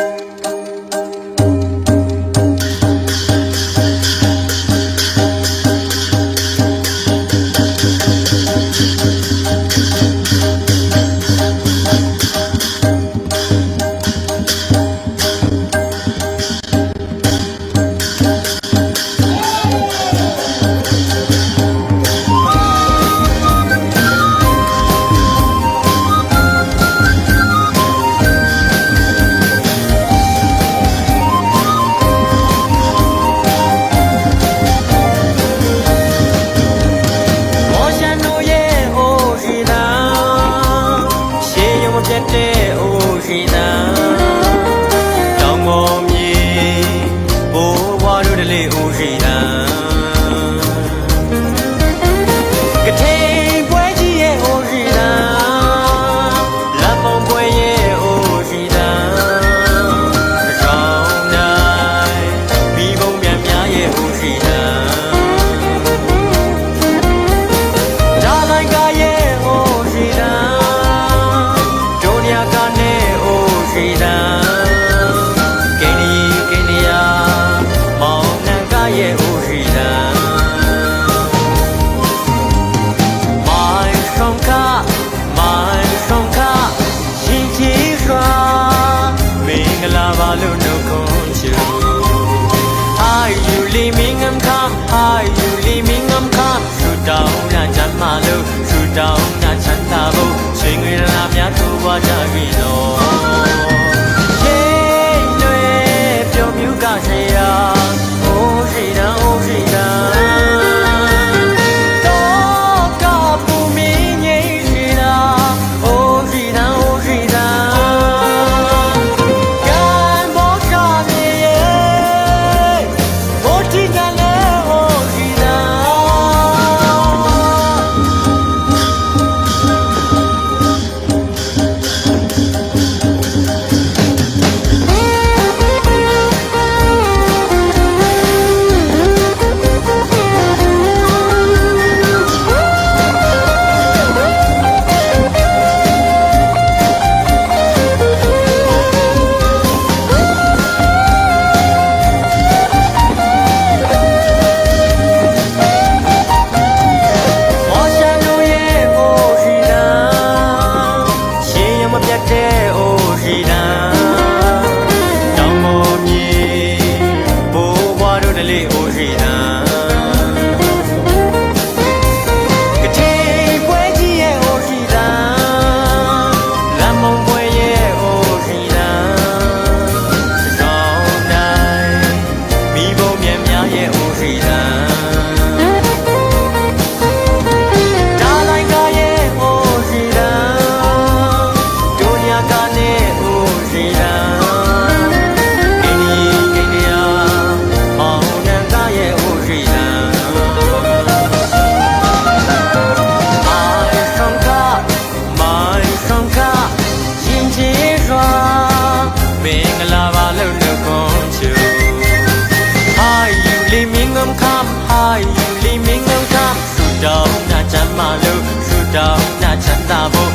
Música 때 오기나 ဒီမင်းငမ်ခါရှူတောင်းနာချမ်းမလို့ရှူတောင်းနာချမ်းသာဖို့ချိန်ငွေရလာများတို့ဝါကြပြီတော့ come high you leave me no come ဆူတောင်းနာချမ်းမလို့ဆူတောင်းနာချမ်းသာဖို့